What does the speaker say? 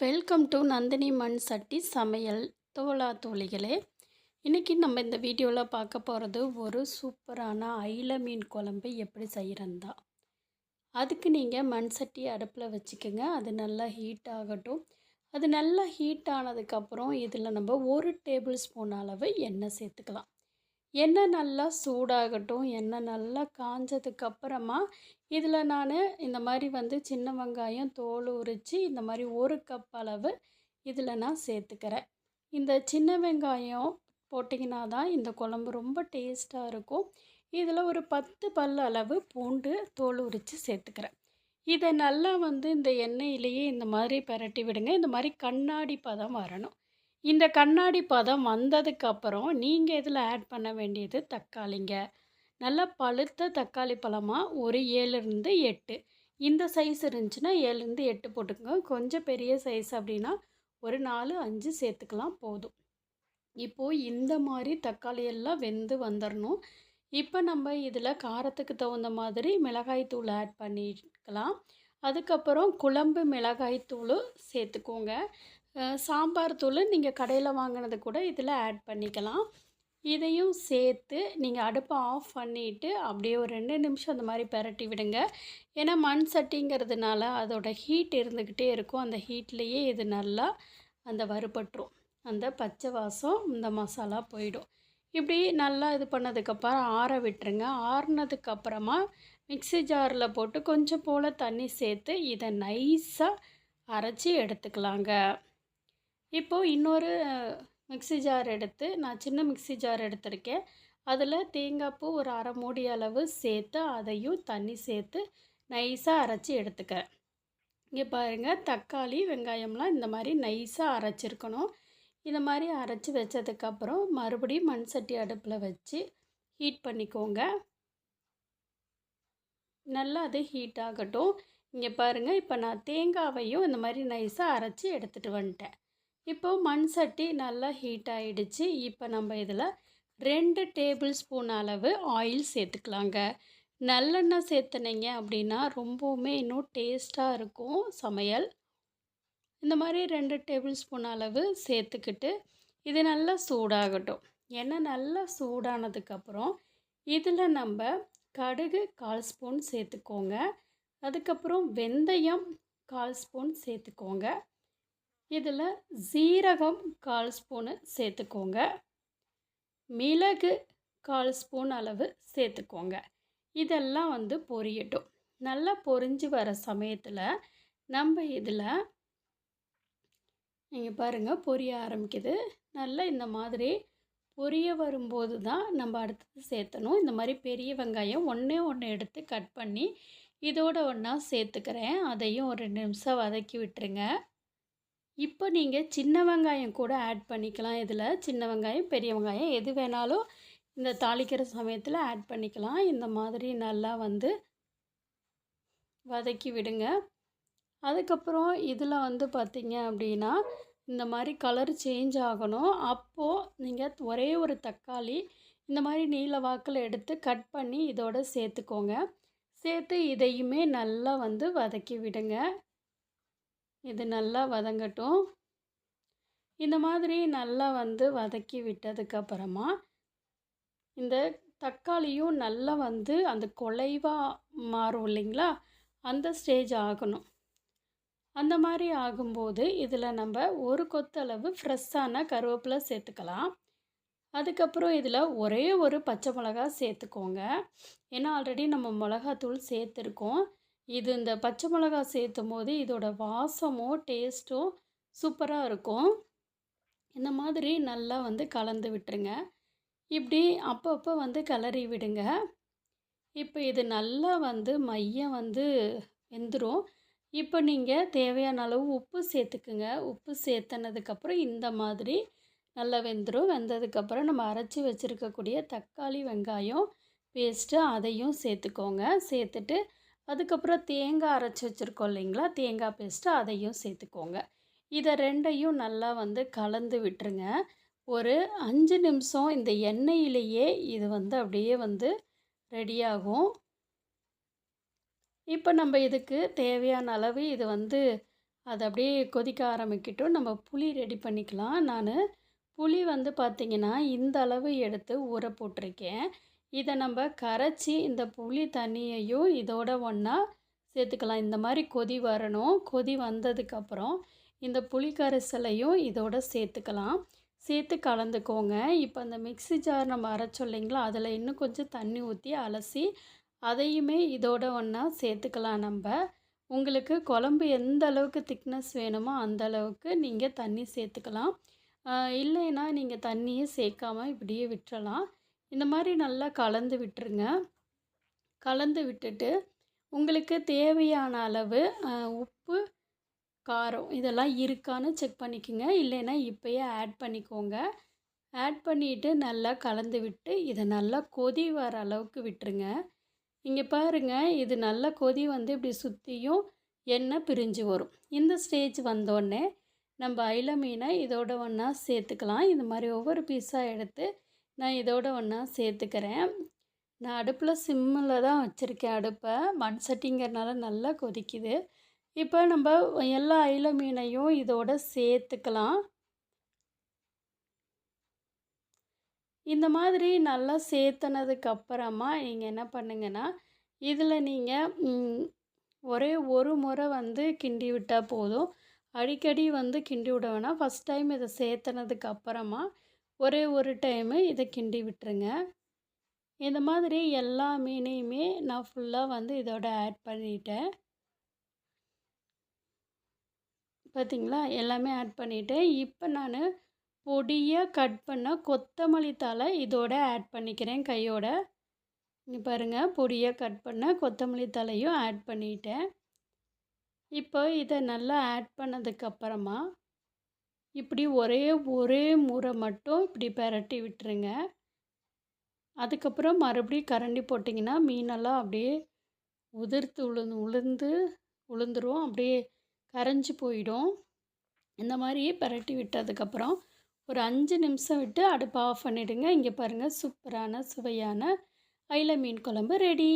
Welcome to Nandini மண் சட்டி சமையல் தோலா தோழிகளே இன்றைக்கி நம்ம இந்த வீடியோவில் பார்க்க போகிறது ஒரு சூப்பரான ஐல மீன் குழம்பு எப்படி செய்கிறந்தா அதுக்கு நீங்கள் மண் சட்டி அடுப்பில் வச்சுக்கோங்க. அது நல்லா ஹீட் ஆகட்டும். அது நல்லா ஹீட் ஆனதுக்கப்புறம் இதில் நம்ம ஒரு டேபிள் ஸ்பூன் அளவு எண்ணெய் சேர்த்துக்கலாம். எண்ணெய் நல்லா சூடாகட்டும் எண்ணெய் நல்லா காஞ்சதுக்கப்புறமா இதில் நான் இந்த மாதிரி வந்து சின்ன வெங்காயம் தோல் உரித்து இந்த மாதிரி ஒரு கப் அளவு இதில் நான் சேர்த்துக்கிறேன். இந்த சின்ன வெங்காயம் போட்டிங்கன்னா தான் இந்த குழம்பு ரொம்ப டேஸ்ட்டாக இருக்கும். இதில் ஒரு பத்து பல் அளவு பூண்டு தோல் உரித்து சேர்த்துக்கிறேன். இதை நல்லா வந்து இந்த எண்ணெயிலேயே இந்த மாதிரி பரட்டி விடுங்க. இந்த மாதிரி கண்ணாடி பதம் வரணும். இந்த கண்ணாடி பதம் வந்ததுக்கப்புறம் நீங்கள் இதில் ஆட் பண்ண வேண்டியது? தக்காளிங்க. நல்லா பழுத்த தக்காளி பழமாக ஒரு ஏழுலேருந்து எட்டு. இந்த சைஸ் இருந்துச்சுன்னா ஏழுலேருந்து எட்டு போட்டுக்கோங்க. கொஞ்சம் பெரிய சைஸ் அப்படின்னா ஒரு நாலு அஞ்சு சேர்த்துக்கலாம் போதும். இப்போது இந்த மாதிரி தக்காளி எல்லாம் வெந்து வந்துடணும் இப்போ நம்ம இதில் காரத்துக்கு தகுந்த மாதிரி மிளகாய் தூள் ஆட் பண்ணிக்கலாம். அதுக்கப்புறம் குழம்பு மிளகாய் தூள் சேர்த்துக்கோங்க. சாம்பார் தூள் நீங்கள் கடையில் வாங்கினது கூட இதில் ஆட் பண்ணிக்கலாம். இதையும் சேர்த்து நீங்கள் அடுப்பை ஆஃப் பண்ணிவிட்டு அப்படியே ஒரு ரெண்டு நிமிஷம் அந்த மாதிரி பரட்டி விடுங்க. ஏன்னா மண் சட்டிங்கிறதுனால அதோட ஹீட் இருந்துக்கிட்டே இருக்கும். அந்த ஹீட்லேயே இது நல்லா அந்த வறுபட்டுரும். அந்த பச்சை வாசம் இந்த மசாலா போயிடும். இப்படி நல்லா இது பண்ணதுக்கப்புறம் ஆற விட்டுருங்க. ஆறுனதுக்கப்புறமா மிக்சி ஜாரில் போட்டு கொஞ்சம் போல் தண்ணி சேர்த்து இதை நைஸாக அரைச்சி எடுத்துக்கலாங்க. இப்போது இன்னொரு மிக்சி ஜார் எடுத்து நான் சின்ன மிக்சி ஜார் எடுத்திருக்கேன். அதில் தேங்காய் பூ ஒரு அரை மூடி அளவு சேர்த்து அதையும் தண்ணி சேர்த்து நைஸாக அரைச்சி எடுத்துக்கிறேன் இங்கே பாருங்கள் தக்காளி வெங்காயம்லாம் இந்த மாதிரி நைஸாக அரைச்சிருக்கணும். இந்த மாதிரி அரைச்சி வச்சதுக்கப்புறம் மறுபடியும் மண் சட்டி அடுப்பில் வச்சு ஹீட் பண்ணிக்கோங்க. நல்லா அது ஹீட் ஆகட்டும். இங்கே பாருங்கள் இப்போ நான் தேங்காவையும் இந்த மாதிரி நைஸாக அரைச்சி எடுத்துகிட்டு வந்துட்டேன். இப்போது மண் சட்டி நல்லா ஹீட் ஆகிடுச்சு இப்போ நம்ம இதில் ரெண்டு டேபிள் ஸ்பூன் அளவு ஆயில் சேர்த்துக்கலாங்க. நல்லெண்ணெய் சேர்த்துனீங்க அப்படின்னா ரொம்பவுமே இன்னும் டேஸ்ட்டாக இருக்கும் சமையல். இந்த மாதிரி ரெண்டு டேபிள் ஸ்பூன் அளவு சேர்த்துக்கிட்டு இது நல்லா சூடாகட்டும். எண்ணெய் நல்லா சூடானதுக்கப்புறம் இதில் நம்ம கடுகு கால் ஸ்பூன் சேர்த்துக்கோங்க. அதுக்கப்புறம் வெந்தயம் கால் ஸ்பூன் சேர்த்துக்கோங்க. இதில் சீரகம் கால் ஸ்பூனு சேர்த்துக்கோங்க. மிளகு கால் ஸ்பூன் அளவு சேர்த்துக்கோங்க. இதெல்லாம் வந்து பொரியட்டும். நல்லா பொரிஞ்சு வர சமயத்தில் நம்ம இதில் நீங்கள் பாருங்கள் பொரிய ஆரம்பிக்குது. நல்லா இந்த மாதிரி பொரிய வரும்போது தான் நம்ம அடுத்தது சேர்த்தணும். இந்த மாதிரி பெரிய வெங்காயம் ஒன்றே ஒன்று எடுத்து கட் பண்ணி இதோட ஒன்றா சேர்த்துக்கிறேன். அதையும் ஒரு ரெண்டு நிமிஷம் வதக்கி விட்டுருங்க. இப்போ நீங்கள் சின்ன வெங்காயம் கூட ஆட் பண்ணிக்கலாம். இதில் சின்ன வெங்காயம் பெரிய வெங்காயம் எது வேணாலும் இந்த தாளிக்கிற சமயத்தில் ஆட் பண்ணிக்கலாம். இந்த மாதிரி நல்லா வந்து வதக்கி விடுங்க. அதுக்கப்புறம் இதில் வந்து பார்த்திங்க அப்படின்னா இந்த மாதிரி கலர் சேஞ்ச் ஆகணும். அப்போது நீங்கள் ஒரே ஒரு தக்காளி இந்த மாதிரி நீல வாக்கில் எடுத்து கட் பண்ணி இதோட சேர்த்துக்கோங்க. சேர்த்து இதையுமே நல்லா வந்து வதக்கி விடுங்க. இது நல்லா வதங்கட்டும். இந்த மாதிரி நல்லா வந்து வதக்கி விட்டதுக்கப்புறமா இந்த தக்காளியும் நல்லா வந்து அந்த குலைவாக மாறும் இல்லைங்களா? அந்த ஸ்டேஜ் ஆகணும். அந்த மாதிரி ஆகும்போது இதில் நம்ம ஒரு கொத்தளவு ஃப்ரெஷ்ஷான கருவேப்பிலை சேர்த்துக்கலாம். அதுக்கப்புறம் இதில் ஒரே ஒரு பச்சை மிளகா சேர்த்துக்கோங்க. ஏன்னா ஆல்ரெடி நம்ம மிளகாத்தூள் சேர்த்துருக்கோம். இது இந்த பச்சை மிளகா சேர்த்தும் போது இதோட வாசமும் டேஸ்ட்டும் சூப்பராக இருக்கும். இந்த மாதிரி நல்லா வந்து கலந்து விட்டுருங்க. இப்படி அப்பப்போ வந்து கிளறி விடுங்க. இப்போ இது நல்லா வந்து மையம் வந்து வெந்துடும் இப்போ நீங்கள் தேவையான அளவு உப்பு சேர்த்துக்குங்க. உப்பு சேர்த்தனதுக்கப்புறம் இந்த மாதிரி நல்லா வெந்துடும் வெந்ததுக்கப்புறம் நம்ம அரைச்சி வச்சுருக்கக்கூடிய தக்காளி வெங்காயம் பேஸ்ட்டு அதையும் சேர்த்துக்கோங்க. சேர்த்துட்டு அதுக்கப்புறம் தேங்காய் அரைச்சி வச்சுருக்கோம் இல்லைங்களா? தேங்காய் பேஸ்ட்டு அதையும் சேர்த்துக்கோங்க. இதை ரெண்டையும் நல்லா வந்து கலந்து விட்டுருங்க. ஒரு அஞ்சு நிமிஷம் இந்த எண்ணெயிலேயே இது வந்து அப்படியே வந்து ரெடியாகும் இப்போ நம்ம இதுக்கு தேவையான அளவு இது வந்து அது அப்படியே கொதிக்க ஆரம்பிக்கட்டும். நம்ம புளி ரெடி பண்ணிக்கலாம். நான் புளி வந்து பார்த்திங்கன்னா இந்த அளவு எடுத்து ஊற போட்டிருக்கேன். இதை நம்ம கரைச்சி இந்த புளி தண்ணியையும் இதோட ஒன்றா சேர்த்துக்கலாம். இந்த மாதிரி கொதி வரணும். கொதி வந்ததுக்கப்புறம் இந்த புளி கரைசலையும் இதோட சேர்த்துக்கலாம். சேர்த்து கலந்துக்கோங்க. இப்போ அந்த மிக்ஸி ஜார் நம்ம அரைச்சோம் இல்லைங்களா? அதில் இன்னும் கொஞ்சம் தண்ணி ஊற்றி அலசி அதையுமே இதோட ஒன்றா சேர்த்துக்கலாம் நம்ம. உங்களுக்கு குழம்பு எந்த அளவுக்கு திக்னஸ் வேணுமோ அந்த அளவுக்கு நீங்கள் தண்ணி சேர்த்துக்கலாம். இல்லைன்னா நீங்கள் தண்ணியே சேர்க்காமல் இப்படியே விட்டுறலாம். இந்த மாதிரி நல்லா கலந்து விட்டுருங்க. கலந்து விட்டுட்டு உங்களுக்கு தேவையான அளவு உப்பு காரம் இதெல்லாம் இருக்கான்னு செக் பண்ணிக்கோங்க. இல்லைன்னா இப்போயே ஆட் பண்ணிக்கோங்க. ஆட் பண்ணிவிட்டு நல்லா கலந்து விட்டு இதை நல்லா கொதி வர அளவுக்கு விட்டுருங்க. இங்கே பாருங்கள் இது நல்லா கொதி வந்து இப்படி சுற்றியும் எண்ணெய் பிரிஞ்சு வரும். இந்த ஸ்டேஜ் வந்தோடனே நம்ம அயில மீனை இதோட ஒன்றா சேர்த்துக்கலாம். இந்த மாதிரி ஒவ்வொரு பீஸாக எடுத்து நான் இதோட ஒன்றா சேர்த்துக்கிறேன். நான் அடுப்பில் சிம்மில் தான் வச்சுருக்கேன் அடுப்பை. மண் சட்டிங்கிறனால நல்லா கொதிக்குது. இப்போ நம்ம எல்லா அயில மீனையும் இதோட சேர்த்துக்கலாம். இந்த மாதிரி நல்லா சேர்த்துனதுக்கு அப்புறமா நீங்கள் என்ன பண்ணுங்கன்னா இதில் நீங்கள் ஒரே ஒரு முறை வந்து கிண்டி விட்டால் போதும். அடிக்கடி வந்து கிண்டி விட வேணாம். ஃபஸ்ட் டைம் இதை சேர்த்துனதுக்கு அப்புறமா ஒரே ஒரு டைமு இதை கிண்டி விட்டுருங்க. இந்த மாதிரி எல்லா மீனையுமே நான் ஃபுல்லாக வந்து இதோட ஆட் பண்ணிட்டேன். பார்த்திங்களா எல்லாமே ஆட் பண்ணிவிட்டேன் இப்போ நான் பொடியாக கட் பண்ண கொத்தமல்லி தழை இதோட ஆட் பண்ணிக்கிறேன் கையோட. இங்கே பாருங்கள் பொடியாக கட் பண்ண கொத்தமல்லி தலையும் ஆட் பண்ணிட்டேன். இப்போ இதை நல்லா ஆட் பண்ணதுக்கப்புறமா இப்படி ஒரே ஒரே முறை மட்டும் இப்படி பெரட்டி விட்டுருங்க. அதுக்கப்புறம் மறுபடியும் கரண்டி போட்டிங்கன்னா மீனெல்லாம் அப்படியே உதிர்த்து உளுந்து உளுந்து உளுந்துரும். அப்படியே கரைஞ்சி போயிடும். இந்த மாதிரி பரட்டி விட்டதுக்கப்புறம் ஒரு அஞ்சு நிமிஷம் விட்டு அடுப்பை ஆஃப் பண்ணிவிடுங்க இங்கே பாருங்கள் சூப்பரான சுவையான அயில மீன் குழம்பு ரெடி.